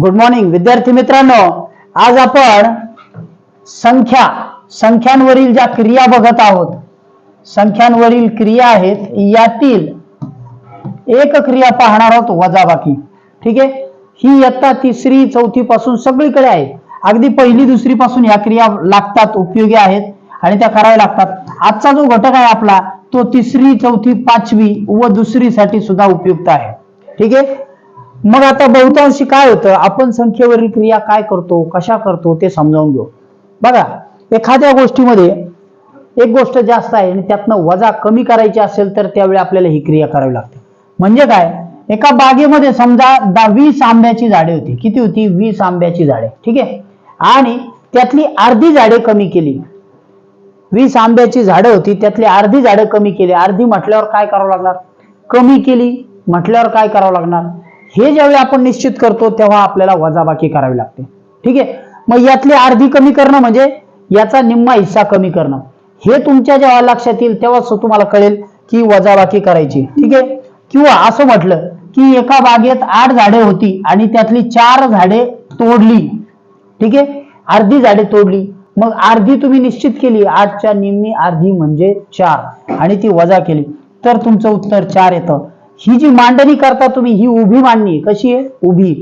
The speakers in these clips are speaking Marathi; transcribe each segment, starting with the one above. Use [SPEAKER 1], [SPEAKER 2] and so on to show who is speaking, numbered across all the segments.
[SPEAKER 1] गुड मॉर्निंग विद्यार्थी मित्रांनो. आज आपण संख्या संख्यांवरील ज्या क्रिया बघत आहोत संख्यांवरील क्रिया आहेत यातील एक क्रिया पाहणार आहोत वजाबाकी. ठीक आहे? ही इयत्ता तिसरी चौथी पासून सगळीकडे आहे. अगदी पहिली दुसरी पासून या क्रिया लागतात उपयोगी आहेत आणि त्या कराव्या लागतात. आजचा जो घटक आहे आपला तो तिसरी चौथी पाचवी व दुसरीसाठी सुद्धा उपयुक्त आहे. ठीक आहे? मग आता बहुतांशी काय होतं? आपण संख्येवरील क्रिया काय करतो? कशा करतो? ते समजावून घेऊ. बघा एखाद्या गोष्टीमध्ये एक गोष्ट जास्त आहे आणि त्यातनं वजा कमी करायची असेल तर त्यावेळी आपल्याला ही क्रिया करावी लागते. म्हणजे काय? एका बागेमध्ये समजा दहा वीस आंब्याची झाडे होती. किती होती? वीस आंब्याची झाडे. ठीक आहे? आणि त्यातली अर्धी झाडे कमी केली. वीस आंब्याची झाडं होती. त्यातली अर्धी झाडं कमी केली. अर्धी म्हटल्यावर काय करावं लागणार? कमी केली. म्हटल्यावर काय करावं लागणार? हे ज्यावेळी आपण निश्चित करतो तेव्हा आपल्याला वजाबाकी करावी लागते. ठीक आहे? मग यातली अर्धी कमी करणं म्हणजे याचा निम्मा हिस्सा कमी करणं. हे तुमच्या जेव्हा लक्षात येईल तेव्हाच तुम्हाला कळेल की वजाबाकी करायची. ठीक आहे? किंवा असं म्हटलं की एका बागेत आठ झाडे होती आणि त्यातली चार झाडे तोडली. ठीक आहे? अर्धी झाडे तोडली. मग अर्धी तुम्ही निश्चित केली. आठच्या निम्मी अर्धी म्हणजे चार. आणि ती वजा केली. तर तुमचं उत्तर चार येतं. ही जी मांडणी करता तुम्ही ही उभी मांडणी कशी आहे? उभी.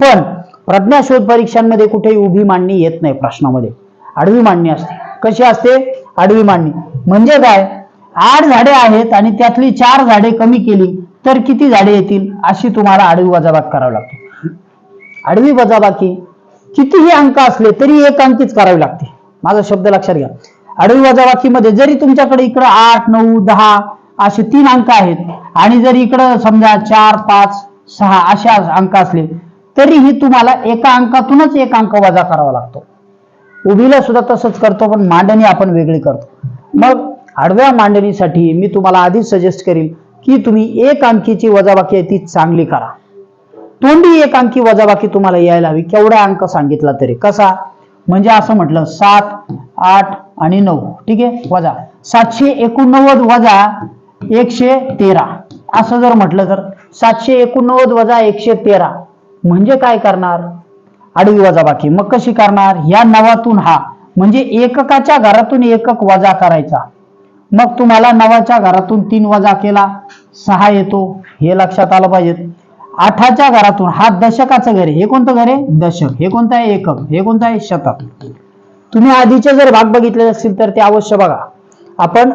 [SPEAKER 1] पण प्रज्ञाशोध परीक्षांमध्ये कुठेही उभी मांडणी येत नाही प्रश्नामध्ये. आडवी मांडणी असते. कशी असते? आडवी मांडणी. म्हणजे काय? आठ झाडे आहेत आणि त्यातली चार झाडे कमी केली तर किती झाडे येतील? अशी तुम्हाला आडवी वजाबाकी करावी लागते. आडवी वजाबाकी कितीही अंक असले तरी एक अंकीच करावी लागते. माझा शब्द लक्षात घ्या. आडवी वजाबाकीमध्ये जरी तुमच्याकडे इकडं आठ नऊ दहा असे तीन अंक आहेत. आणि जर इकडं समजा चार पाच सहा अशा अंक असले तरीही तुम्हाला एका अंकातूनच एक अंक वजा करावा लागतो. उभीला सुद्धा तसंच करतो पण मांडणी आपण वेगळी करतो. मग आडव्या मांडणीसाठी मी तुम्हाला आधीच सजेस्ट करील की तुम्ही एक अंकीची वजाबाकी आहे ती चांगली करा. तोंडी एक अंकी वजाबाकी तुम्हाला यायला हवी केवढा अंक सांगितला तरी. कसा? म्हणजे असं म्हटलं सात आठ आणि नऊ. ठीक आहे? वजा. सातशे एकोणनव्वद वजा एकशे तेरा. असं जर म्हटलं तर सातशे एकोणनव्वद वजा एकशे तेरा. म्हणजे काय करणार? आडवी वजाबाकी मग कशी करणार? या नवातून हा. म्हणजे एककाच्या घरातून एकक वजा करायचा. मग तुम्हाला नवाच्या घरातून तीन वजा केला. सहा येतो. हे लक्षात आलं पाहिजे. आठाच्या घरातून हा दशकाचं घर आहे. हे कोणतं घर आहे? दशक. हे कोणतं आहे? एकक. हे कोणतं आहे? शतक. तुम्ही आधीचे जर भाग बघितले असतील तर ते अवश्य बघा. आपण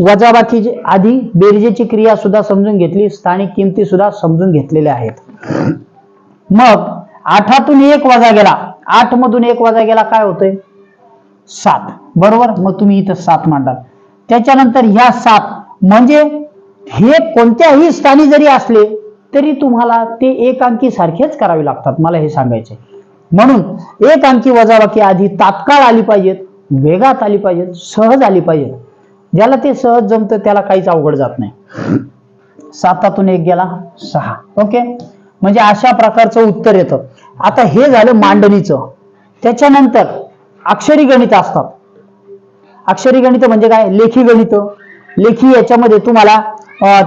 [SPEAKER 1] वजाबाकी आधी बेरजेची क्रिया सुद्धा समजून घेतली स्थानिक किमती सुद्धा समजून घेतलेल्या आहेत. मग आठातून एक वजा गेला आठ मधून एक वजा गेला काय होतंय? सात. बरोबर? मग तुम्ही इथं सात मांडाल. त्याच्यानंतर ह्या सात म्हणजे हे कोणत्याही स्थानी जरी असले तरी तुम्हाला ते एक अंकी सारखेच करावे लागतात मला हे सांगायचे म्हणून एक अंकी वजाबाकी आधी तात्काळ आली पाहिजेत वेगात आली पाहिजेत सहज आली पाहिजेत. ज्याला ते सहज जमतं त्याला काहीच अवघड जात नाही. सातातून एक गेला सहा. ओके म्हणजे अशा प्रकारचं उत्तर येतं. आता हे झालं मांडणीचं. त्याच्यानंतर अक्षरी गणित असतात. अक्षरी गणित म्हणजे काय? लेखी गणित. लेखी याच्यामध्ये तुम्हाला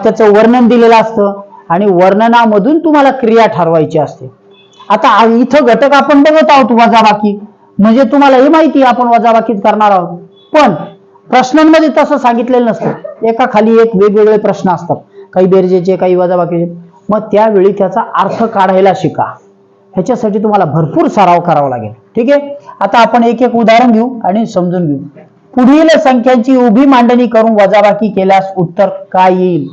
[SPEAKER 1] त्याचं वर्णन दिलेलं असतं आणि वर्णनामधून तुम्हाला क्रिया ठरवायची असते. आता इथं घटक आपण बघत आहोत वजाबाकी. म्हणजे तुम्हाला हे माहिती आपण वजाबाकीत करणार आहोत. पण प्रश्नांमध्ये तसं सांगितलेलं नसतं. एका खाली एक वेगवेगळे प्रश्न असतात. काही बेरजेचे काही वजाबाकीचे. मग त्यावेळी त्याचा अर्थ काढायला शिका. ह्याच्यासाठी तुम्हाला भरपूर सराव करावा लागेल. ठीक आहे? आता आपण एक एक उदाहरण घेऊ आणि समजून घेऊ. पुढील संख्यांची उभी मांडणी करून वजाबाकी केल्यास उत्तर काय येईल?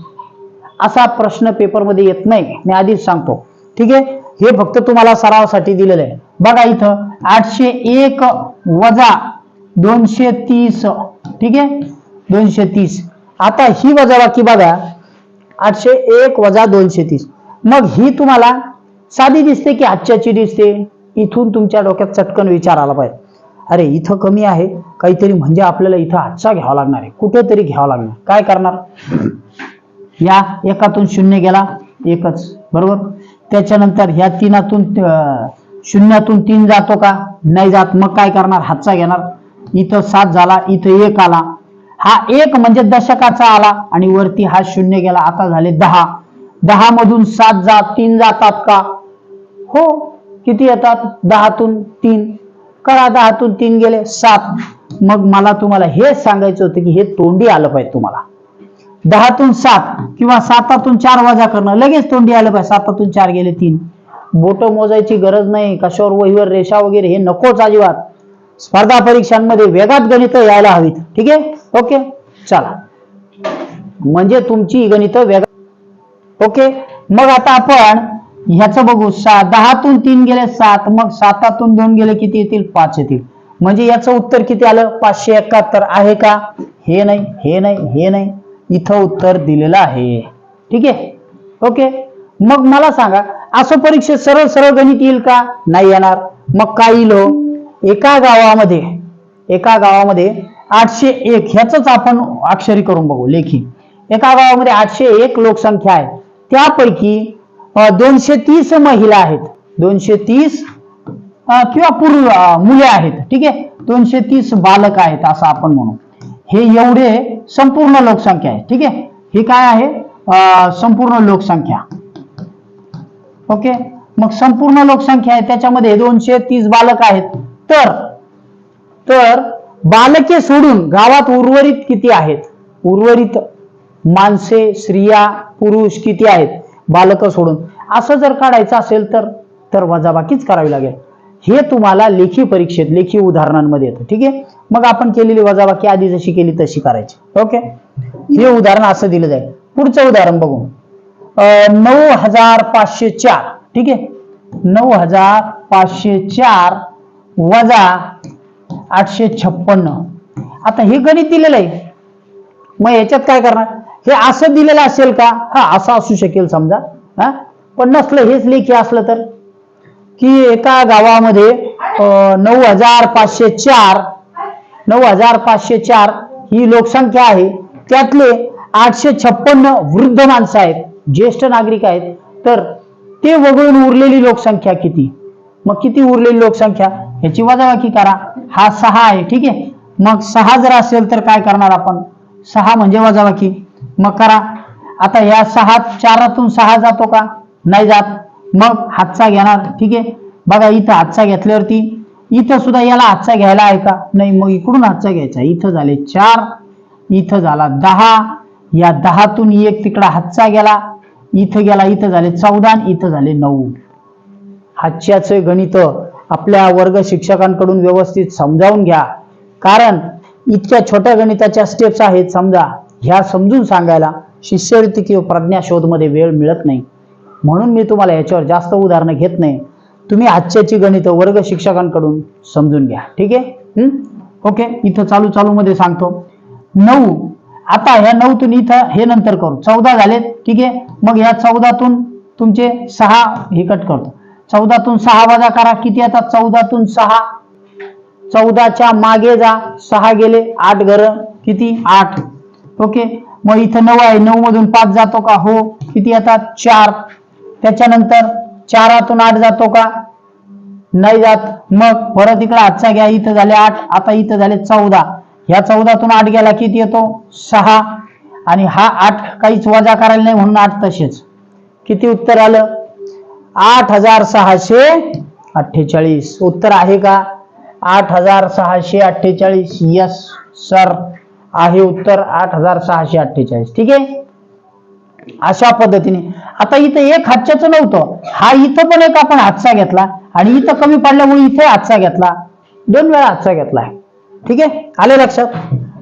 [SPEAKER 1] असा प्रश्न पेपरमध्ये येत नाही. मी आधीच सांगतो. ठीक आहे? हे फक्त तुम्हाला सरावासाठी दिलेलं आहे. बघा इथं आठशे एक वजा दोनशे तीस ठीक आहे? दोनशे तीस. आता ही वजाबाकी बघा. आठशे एक वजा दोनशे तीस. मग ही तुम्हाला साधी दिसते की आजच्याची दिसते? इथून तुमच्या डोक्यात चटकन विचार आला पाहिजे. अरे इथं कमी आहे. काहीतरी म्हणजे आपल्याला इथं आजचा घ्यावा लागणार आहे. कुठेतरी घ्यावा लागणार. काय करणार? या एकातून शून्य गेला. एकच. बरोबर? त्याच्यानंतर ह्या तीनातून अं, शून्यातून तीन जातो का? नाही जात. मग काय करणार? हातचा घेणार. इथं सात झाला इथं एक आला. हा एक म्हणजे दशकाचा आला आणि वरती हा शून्य गेला. आता झाले दहा. दहा मधून सात जात तीन जातात का? हो किती येतात? दहातून तीन. करा दहातून तीन गेले सात. मग मला तुम्हाला हे सांगायचं होतं की हे तोंडी आलं पाहिजे तुम्हाला. दहातून सात किंवा सातातून चार वजा करणं लगेच तोंडी आलं पाहिजे. सातातून चार गेले तीन. बोट मोजायची गरज नाही. कशावर वहीवर रेषा वगैरे हे नकोच अजिबात. स्पर्धा परीक्षांमध्ये वेगात गणित यायला हवीत. ठीक आहे? ओके? चला. म्हणजे तुमची गणित वेग ओके? मग आता आपण ह्याचं बघू. सात दहातून तीन गेले सात. मग सातातून दोन गेले किती येतील? पाच येतील. म्हणजे याचं उत्तर किती आलं? पाचशे एकाहत्तर. आहे का? हे नाही हे नाही हे नाही. इथं उत्तर दिलेलं आहे. ठीक आहे? ओके? मग मला सांगा असं परीक्षेत सरळ सरळ गणित येईल का? नाही येणार. मग काय येईल हो? एका गावामध्ये एका गावामध्ये आठशे एक ह्याच आपण अक्षरी करून बघू लेखी. एका गावामध्ये आठशे एक लोकसंख्या आहे. त्यापैकी दोनशे तीस महिला आहेत. दोनशे तीस किंवा पुरुष मुले आहेत. ठीक आहे? दोनशे तीस बालक आहेत असं आपण म्हणू. हे एवढे संपूर्ण लोकसंख्या आहे. ठीक आहे? ही काय आहे? संपूर्ण लोकसंख्या. ओके? मग संपूर्ण लोकसंख्या आहे. त्याच्यामध्ये दोनशे तीस बालक आहेत. तर तर बालके सोडून गावात उर्वरित किती आहेत? उर्वरित माणसे स्त्रिया पुरुष किती आहेत? बालक सोडून. असं जर काढायचं असेल तर तर वजाबाकीच करावी लागेल. हे तुम्हाला लेखी परीक्षेत लेखी उदाहरणांमध्ये येतं. ठीक आहे? मग आपण केलेली वजाबाकी आधी जशी केली तशी करायची. ओके? हे उदाहरण असं दिलं जाईल. पुढचं उदाहरण बघू अं, नऊ हजार पाचशे चार. ठीक आहे? नऊ हजार पाचशे चार वजा आठशे छप्पन्न. आता हे गणित दिलेलं आहे. मग याच्यात काय करणार? हे असं दिलेलं असेल का? हा असं असू शकेल समजा. हा? पण नसलं हेच लेखी असलं तर. की एका गावामध्ये नऊ हजार पाचशे चार नऊ हजार पाचशे चार ही लोकसंख्या आहे. त्यातले आठशे छप्पन्न वृद्ध माणसं आहेत ज्येष्ठ नागरिक आहेत. तर ते वगळून उरलेली लोकसंख्या किती? मग किती उरलेली लोकसंख्या? ह्याची वजाबाकी करा. हा सहा आहे ठीक आहे? मग सहा जर असेल तर काय करणार आपण? सहा म्हणजे वजाबाकी. मग करा. आता या सहा चारातून सहा जातो का? नाही जात. मग हातचा घेणार ठीक आहे? बघा इथं हातचा घेतल्यावरती इथं सुद्धा याला हातचा घ्यायला आहे का? नाही मग इकडून हातचा घ्यायचा. इथं झाले चार इथं झाला दहा. या दहातून एक तिकडा हातचा गेला इथं गेला इथं झाले चौदा इथं झाले नऊ. हातच्याचं गणित आपल्या वर्ग शिक्षकांकडून व्यवस्थित समजावून घ्या. कारण इतक्या छोट्या गणिताच्या स्टेप्स आहेत समजा. ह्या समजून सांगायला शिष्यवृत्ती किंवा प्रज्ञा शोधमध्ये वेळ मिळत नाही. म्हणून मी तुम्हाला याच्यावर जास्त उदाहरणं घेत नाही. तुम्ही आजच्याची गणित वर्ग शिक्षकांकडून समजून घ्या. ठीक आहे? हम्म? ओके? इथं चालू चालू मध्ये सांगतो. नऊ. आता ह्या नऊतून इथं हे नंतर करू. चौदा झालेत. ठीक आहे? मग ह्या चौदातून तुमचे सहा हे कट करतो. चौदातून सहा वजा करा. किती येतात? चौदातून सहा. चौदाच्या मागे जा. सहा गेले आठ घर. किती? आठ. ओके? मग इथं नऊ आहे. नऊ मधून पाच जातो का? हो. किती येतात? चार. त्याच्यानंतर चारातून आठ जातो का? नाही जात. मग परत इकडे आजचा घ्या. इथं झाले आठ. आता इथं झाले चौदा. ह्या चौदातून आठ गेला किती येतो? सहा. आणि हा आठ काहीच वजा करायला नाही म्हणून आठ तसेच. किती उत्तर आलं? आठ हजार सहाशे अठ्ठेचाळीस. उत्तर आहे का? आठ हजार सहाशे अठ्ठेचाळीस. यस सर आहे उत्तर आठ हजार सहाशे अठ्ठेचाळीस. ठीक आहे? अशा पद्धतीने. आता इथं एक हातच्याचं नव्हतं. हा इथं पण एक आपण हातचा घेतला आणि इथं कमी पडल्यामुळे इथे हातचा घेतला. दोन वेळा हातचा घेतला ठीक आहे? आले लक्षात?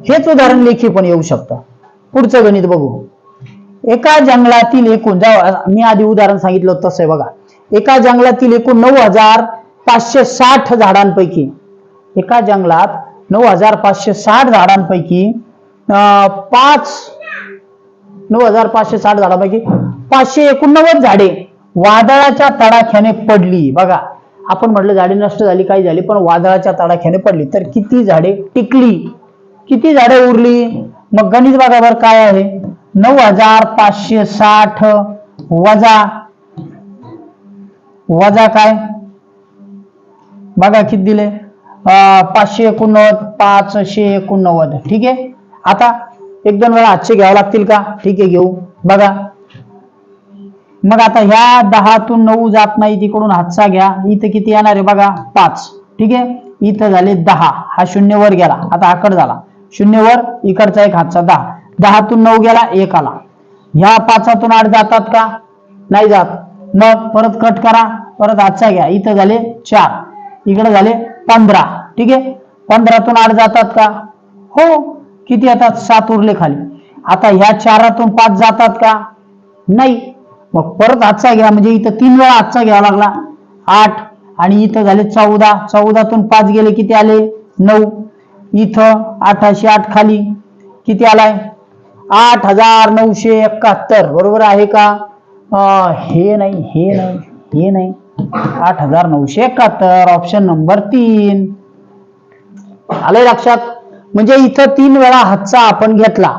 [SPEAKER 1] हेच उदाहरण लेखी पण येऊ शकतं. पुढचं गणित बघू. एका जंगलातील एकूण जाऊ मी आधी उदाहरण सांगितलं तसं आहे बघा. एका जंगलातील एकूण नऊ हजार पाचशे साठ झाडांपैकी एका जंगलात नऊ हजार पाचशे साठ झाडांपैकी अं, पाच नऊ हजार पाचशे साठ झाडांपैकी पाचशे एकोणनव्वद झाडे वादळाच्या तडाख्याने पडली. बघा आपण म्हटलं झाडे नष्ट झाली काही झाली पण वादळाच्या तडाख्याने पडली. तर किती झाडे टिकली? किती झाडे उरली? मग गणित भागावर काय आहे. नऊ हजार पाचशे साठ वजा वजा काय? बघा किती दिले? पाचशे एकोणनव्वद पाचशे एकोणनव्वद. ठीक आहे? आता एक दोन वेळा आजचे घ्यावं लागतील का? ठीक आहे घेऊ. बघा. मग आता ह्या दहातून नऊ जात नाही तिकडून हातचा घ्या. इथं किती येणार आहे बघा? पाच. ठीक आहे? इथं झाले दहा. हा शून्य वर गेला. आता आकड झाला. शून्य वर इकडचा एक हातचा दहा. दहातून नऊ गेला एक आला. ह्या पाचातून आठ जातात का? नाही जात. मग परत कट करा परत आजचा घ्या. इथं झाले चार. इकडे झाले पंधरा. ठीक आहे? पंधरातून आठ जातात का? हो. किती येतात? सात उरले खाली. आता ह्या चारातून पाच जातात का? नाही. मग परत आजचा घ्या. म्हणजे इथं तीन वेळा आजचा घ्यावा लागला. आठ. आणि इथं झाले चौदा. चौदातून पाच गेले किती आले? नऊ. इथं आठाशे आठ खाली. किती आलाय? आठ हजार नऊशे एकाहत्तर. बरोबर आहे का? हे नाही हे नाही हे नाही. आठ हजार नऊशे एकाहत्तर ऑप्शन नंबर तीन. आलंय लक्षात? म्हणजे इथं तीन वेळा हातचा आपण घेतला.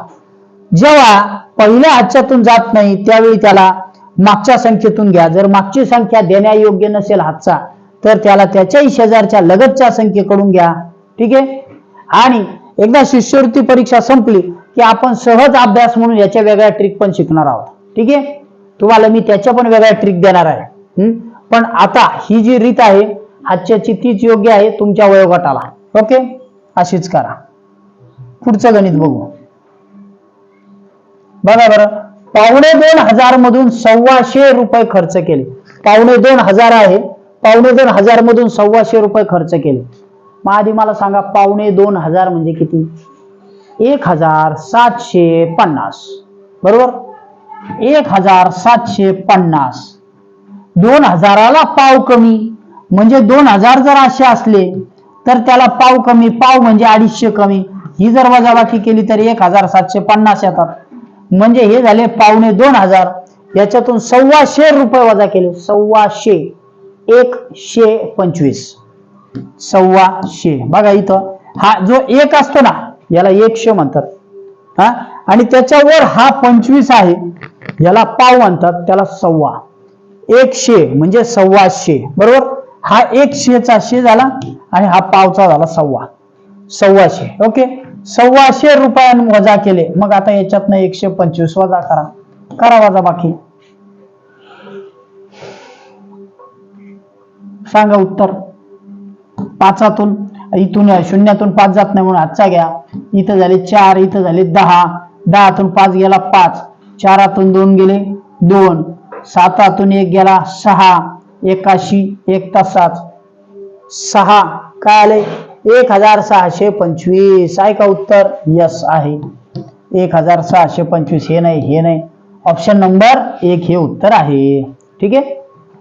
[SPEAKER 1] जेव्हा पहिल्या हातच्यातून जात नाही त्यावेळी त्याला मागच्या संख्येतून घ्या. जर मागची संख्या देण्यायोग्य नसेल हातचा तर त्याला त्याच्याही शेजारच्या लगतच्या संख्येकडून घ्या. ठीक आहे? आणि एकदा शिष्यवृत्ती परीक्षा संपली की आपण सहज अभ्यास म्हणून याच्या वेगळ्या ट्रिक पण शिकणार आहोत. ठीक आहे? तुम्हाला मी त्याच्या पण वेगळ्या ट्रिक देणार आहे. पण आता ही जी रीत आहे आजच्याची तीच योग्य आहे तुमच्या वयोगटाला. ओके? अशीच करा. पुढचं गणित बघू. बघा बरं. पावणे दोन हजार मधून सव्वाशे रुपये खर्च केले. पावणे दोन हजार आहे. पावणे दोन हजार मधून सव्वाशे रुपये खर्च केले. मग आधी मला सांगा पावणे दोन हजार म्हणजे किती? एक हजार सातशे पन्नास. बरोबर? एक हजार सातशे पन्नास. दोन हजाराला पाव कमी. म्हणजे दोन हजार जर असे असले तर त्याला पाव कमी पाव म्हणजे अडीचशे कमी. ही जर वजाबाकी केली तर एक हजार सातशे पन्नास येतात. म्हणजे हे झाले पावणे दोन हजार. याच्यातून सव्वाशे रुपये वजा केले. सव्वाशे. एक शे पंचवीस. सव्वाशे. बघा इथं. हा जो एक असतो ना याला एकशे म्हणतात. हा? आणि त्याच्यावर हा पंचवीस आहे याला पाव म्हणतात त्याला सव्वा. एकशे म्हणजे सव्वाशे बरोबर? हा एकशेचा शे झाला आणि हा पावचा झाला सव्वा. सव्वाशे ओके? सव्वाशे रुपयां वजा केले. मग आता याच्यातनं एकशे पंचवीस वजा करा. करा वजा बाकी. सांगा उत्तर. पाचातून इथून शून्यातून पाच जात नाही म्हणून आजचा घ्या. इथं झाले चार इथं झाले दहा. दहातून पाच गेला पाच चारातून दोन गेले दोन सातातून एक गेला सहा एकाशी एक तासात. सहा काय आले? एक हजार सहाशे पंचवीस. आहे का उत्तर यस आहे. एक हजार सहाशे पंचवीस हे नाही हे नाही. ऑप्शन नंबर एक हे उत्तर आहे. ठीक आहे?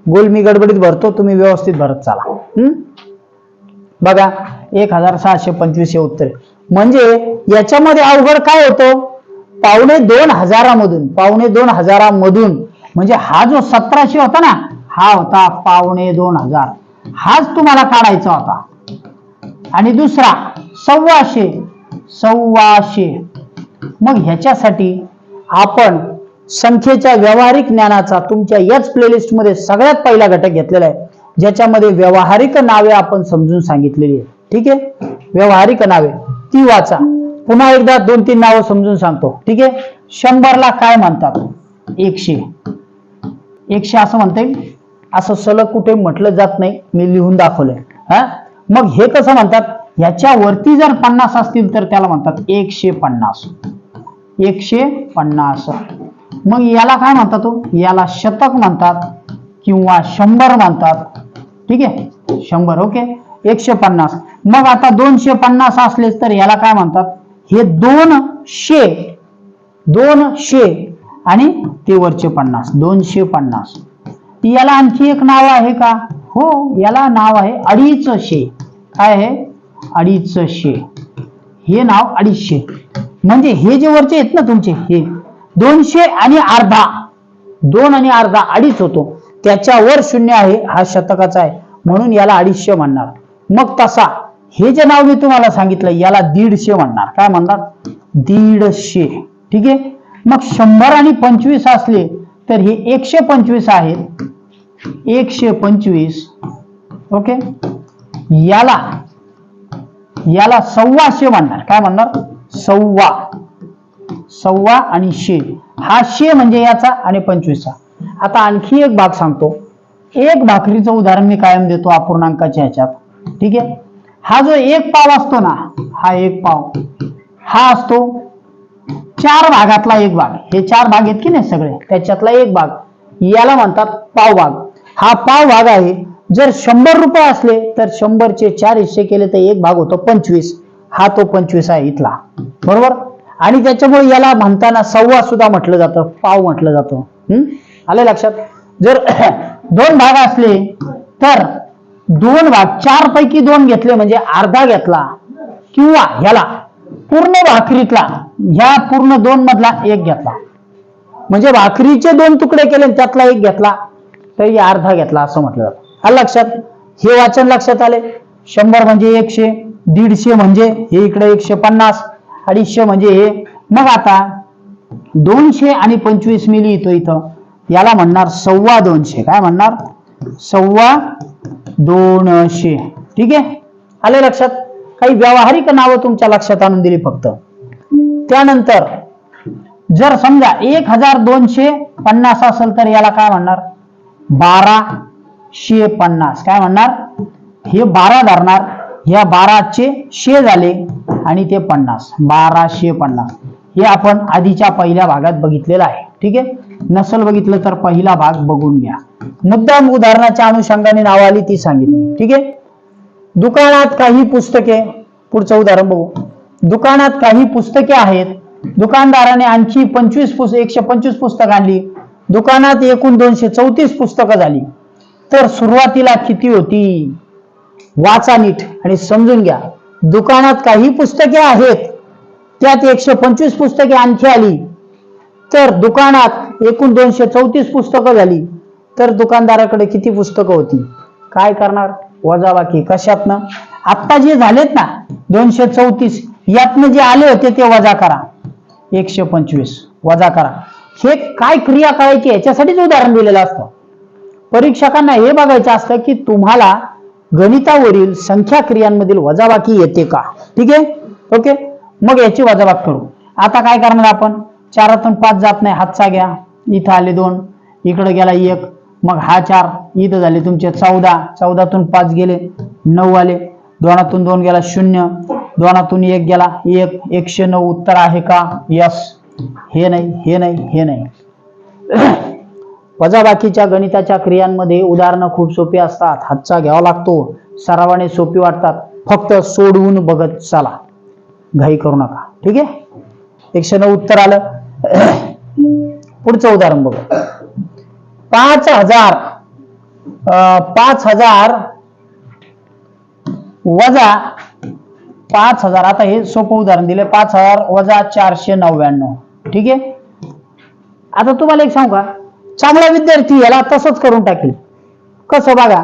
[SPEAKER 1] गोल मी गडबडीत भरतो तुम्ही व्यवस्थित भरत चाला. हम्म बघा एक हजार सहाशे पंचवीस हे उत्तर म्हणजे याच्यामध्ये अवघड काय होतो? पावणे दोन हजारामधून पावणे दोन हजारामधून म्हणजे हा जो सतराशे होता ना हा होता पावणे दोन हजार. हाच तुम्हाला काढायचा होता. आणि दुसरा सव्वाशे सव्वाशे. मग ह्याच्यासाठी आपण संख्येच्या व्यावहारिक ज्ञानाचा तुमच्या याच प्लेलिस्टमध्ये सगळ्यात पहिला घटक घेतलेला आहे. ज्याच्यामध्ये व्यावहारिक नावे आपण समजून सांगितलेली आहे ठीक आहे? व्यावहारिक नावे. ती वाचा. पुन्हा एकदा दोन तीन नावं समजून सांगतो. ठीक आहे? शंभरला काय म्हणतात? एकशे. एकशे असं म्हणता येईल. असं सलग कुठे म्हटलं जात नाही. मी लिहून दाखवलंय. हा? मग हे कसं म्हणतात? याच्यावरती जर पन्नास असतील तर त्याला म्हणतात एकशे पन्नास. एकशे पन्नास. मग याला काय म्हणतात तो? याला शतक म्हणतात किंवा शंभर म्हणतात. ठीक आहे? शंभर ओके? एकशे पन्नास. मग आता दोनशे पन्नास असलेच तर याला काय म्हणतात? हे दोन शे दोन शे आणि ते वरचे पन्नास दोनशे पन्नास. याला आणखी एक नाव आहे का? हो याला नाव आहे अडीच शे. काय आहे? अडीच शे. हे नाव अडीचशे म्हणजे हे जे वरचे आहेत ना तुमचे हे दोनशे आणि अर्धा. दोन आणि अर्धा अडीच होतो. त्याच्यावर शून्य आहे हा शतकाचा आहे. म्हणून याला अडीचशे म्हणणार. मग तसा. हे जे नाव मी तुम्हाला सांगितलं याला दीडशे म्हणणार. काय म्हणणार? दीडशे. ठीक आहे? मग शंभर आणि पंचवीस असले तर हे एकशे पंचवीस आहेत एकशे पंचवीस. ओके? याला याला सव्वाशे म्हणणार. काय म्हणणार? सव्वा. सव्वा आणि शे. हा शे म्हणजे याचा आणि पंचवीसचा. आता आणखी एक भाग सांगतो. एक भाकरीचं उदाहरण मी कायम देतो अपूर्णांकाच्या ह्याच्यात. ठीक आहे? हा जो एक पाव असतो ना हा एक पाव. हा असतो चार भागातला एक भाग. हे चार भाग आहेत की नाही सगळे? त्याच्यातला एक भाग. याला म्हणतात पाव भाग. हा पाव भाग आहे जर शंभर रुपये असले तर शंभरचे चार हिस्से केले तर एक भाग होतो पंचवीस. हा तो पंचवीस आहे इथला. बरोबर? आणि त्याच्यामुळे याला म्हणताना सव्वा सुद्धा म्हटलं जातं पाव म्हटलं जातं. हम्म? आलं लक्षात? जर दोन भाग असले तर दोन भाग चार पैकी दोन घेतले म्हणजे अर्धा घेतला किंवा ह्याला पूर्ण भाकरीतला ह्या पूर्ण दोन मधला एक घेतला. म्हणजे भाकरीचे दोन तुकडे केले त्यातला एक घेतला तरी अर्धा घेतला असं म्हटलं जातं. लक्षात हे वाचन लक्षात आले. शंभर म्हणजे एकशे दीडशे म्हणजे हे इकडे एकशे पन्नास अडीचशे म्हणजे हे. मग आता दोनशे आणि पंचवीस मिली येतो इथं. याला म्हणणार सव्वा दोनशे. काय म्हणणार? सव्वा दोनशे ठीक आहे? आले लक्षात? काही व्यावहारिक नावं तुमच्या लक्षात आणून दिली फक्त. त्यानंतर जर समजा एक हजार दोनशे पन्नास असेल तर याला काय म्हणणार? बाराशे पन्नास. काय म्हणणार? हे बारा धरणार. ह्या बाराचे शे झाले आणि ते पन्नास. बाराशे पन्नास. हे आपण आधीच्या पहिल्या भागात बघितलेलं आहे. ठीक आहे? नसल बघितलं तर पहिला भाग बघून घ्या. मुद्दाम उदाहरणाच्या अनुषंगाने नाव आली ती सांगितली. ठीक आहे? दुकानात काही पुस्तके पुढचं उदाहरण बघू. दुकानात काही पुस्तके आहेत. दुकानदाराने आणखी पंचवीस पुस्त एकशे पंचवीस पुस्तक आणली. दुकानात एकूण दोनशे चौतीस पुस्तकं झाली. तर सुरुवातीला किती होती? वाचा नीट आणि समजून घ्या. दुकानात काही पुस्तके आहेत. त्यात एकशे पंचवीस पुस्तके आणखी आली. तर दुकानात एकूण दोनशे चौतीस पुस्तकं झाली. तर दुकानदाराकडे किती पुस्तकं होती? काय करणार? वजाबाकी. कशातनं? आत्ता जे झालेत ना दोनशे चौतीस यातनं जे आले होते ते वजा करा. एकशे पंचवीस. वजा करा. हे काय क्रिया करायची याच्यासाठीच उदाहरण दिलेलं असतं. परीक्षकांना हे बघायचं असतं की तुम्हाला गणितावरील संख्या क्रियांमधील वजाबाकी येते का? ठीक आहे? ओके? मग याची वजाबाक करू. आता काय करणार आपण? चारातून पाच जात नाही हातचा घ्या. इथं आले दोन इकडं गेला एक मग हा चार इथं झाले तुमचे चौदा. चौदातून पाच गेले नऊ आले. दोनातून दोन गेला शून्य दोनातून एक गेला एक. एकशे नऊ उत्तर आहे का? यस हे नाही हे नाही हे नाही. वजाबाकीच्या गणिताच्या क्रियांमध्ये उदाहरणं खूप सोपी असतात. हातचा घ्यावा लागतो. सरावाने सोपी वाटतात. फक्त सोडवून बघत चला. घाई करू नका. ठीक आहे? एकशे नऊ उत्तर आलं. पुढचं उदाहरण बघू. पाच हजार अं, पाच हजार वजा पाच हजार आता हे सोपं उदाहरण दिले पाच हजार वजा चारशे नव्याण्णव. ठीक आहे? आता तुम्हाला एक सांगू का? चांगला विद्यार्थी याला तसंच करून टाकेल. कसं बघा?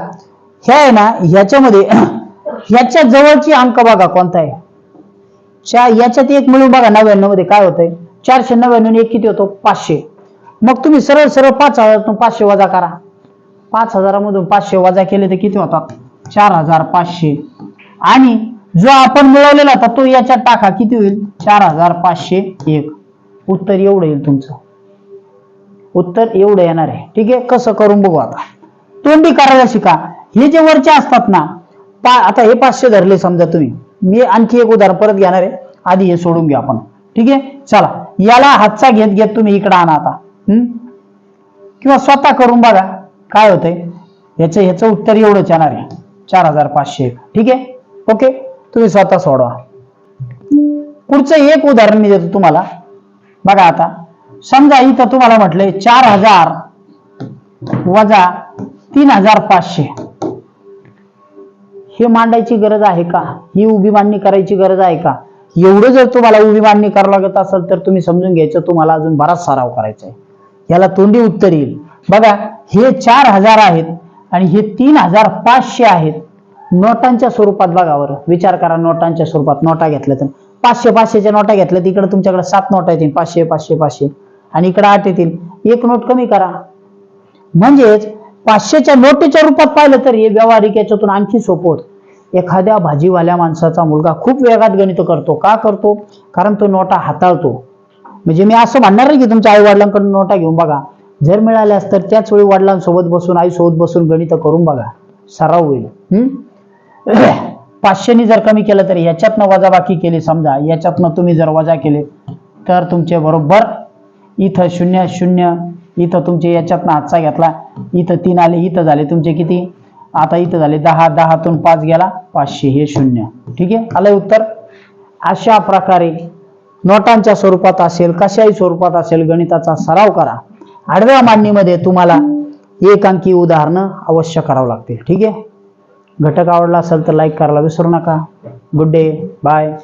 [SPEAKER 1] ह्या आहे ना ह्याच्यामध्ये ह्याच्या जवळची अंक बघा कोणता आहे. याच्यात एक मिळून बघा नव्याण्णवमध्ये काय होतंय? चारशे नव्याण्णव एक किती होतो? पाचशे. मग तुम्ही सरळ सरळ पाच हजारातून पाचशे वजा करा. पाच हजारामधून पाचशे वजा केले तर किती होतात? चार हजार पाचशे. आणि जो आपण मिळवलेला होता तो याच्यात टाका. किती होईल? चार हजार पाचशे एक. उत्तर एवढं येईल तुमचं. उत्तर एवढं येणार आहे. ठीक आहे? कसं करून बघू आता. तोंडी करायला शिका. हे जे वरचे असतात ना पा आता हे पाचशे धरले समजा तुम्ही. मी आणखी एक उदाहरण परत घेणार आहे. आधी हे सोडून घ्या आपण. ठीक आहे? चला याला हातचा घेत घेत तुम्ही इकडं आणा आता. किंवा स्वतः करून बघा काय होतंय? याचं ह्याचं उत्तर एवढंच येणार आहे. चार हजार पाचशे एक. ठीक आहे? ओके? तुम्ही स्वतः सोडवा. पुढचं एक उदाहरण मी देतो तुम्हाला. बघा आता. समजा इथं तुम्हाला म्हटलंय चार हजार वजा तीन हजार पाचशे. हे मांडायची गरज आहे का? ही उभी मांडणी करायची गरज आहे का? एवढं जर तुम्हाला उभी मांडणी करावं लागत असेल तर तुम्ही समजून घ्यायचं तुम्हाला अजून बराच सराव करायचा आहे. याला तोंडी उत्तर येईल. बघा हे चार हजार आहेत आणि हे तीन हजार पाचशे आहेत. नोटांच्या स्वरूपात बघा बरं. विचार करा नोटांच्या स्वरूपात नोटा घेतल्या तर. पाचशे पाचशेच्या नोटा घेतल्या तर इकडे तुमच्याकडे सात नोटा येतील. पाचशे पाचशे पाचशे. आणि इकडे आठ येतील. एक नोट कमी करा. म्हणजेच पाचशेच्या नोटेच्या रूपात पाहिलं तर हे व्यावहारिक याच्यातून आणखी सोपं होतं. एखाद्या भाजीवाल्या माणसाचा मुलगा खूप वेगात गणित करतो. का करतो? कारण तो नोटा हाताळतो. म्हणजे मी असं म्हणणार नाही की तुमच्या आई वडिलांकडून नोटा घेऊन बघा. जर मिळाल्यास तर त्याच वेळी वडिलांसोबत बसून आईसोबत बसून गणित करून बघा. सराव होईल. हम्म? पाचशेनी जर कमी केलं तर याच्यातनं वजाबाकी केली समजा. याच्यातनं तुम्ही जर वजा केले तर तुमचे बरोबर इथं शून्य शून्य इथं तुमचे याच्यातनं हातचा घेतला इथं तीन आले इथं झाले तुमचे किती? आता इथं झाले दहा दहातून पाच गेला पाचशे हे शून्य. ठीक आहे? आलंय उत्तर? अशा प्रकारे नोटांच्या स्वरूपात असेल कशाही स्वरूपात असेल गणिताचा सराव करा. आडव्या मांडणीमध्ये तुम्हाला एक अंकी उदाहरणं अवश्य करावं लागतील. ठीक आहे? घटक आवडला असेल तर लाईक करायला विसरू नका. Good day bye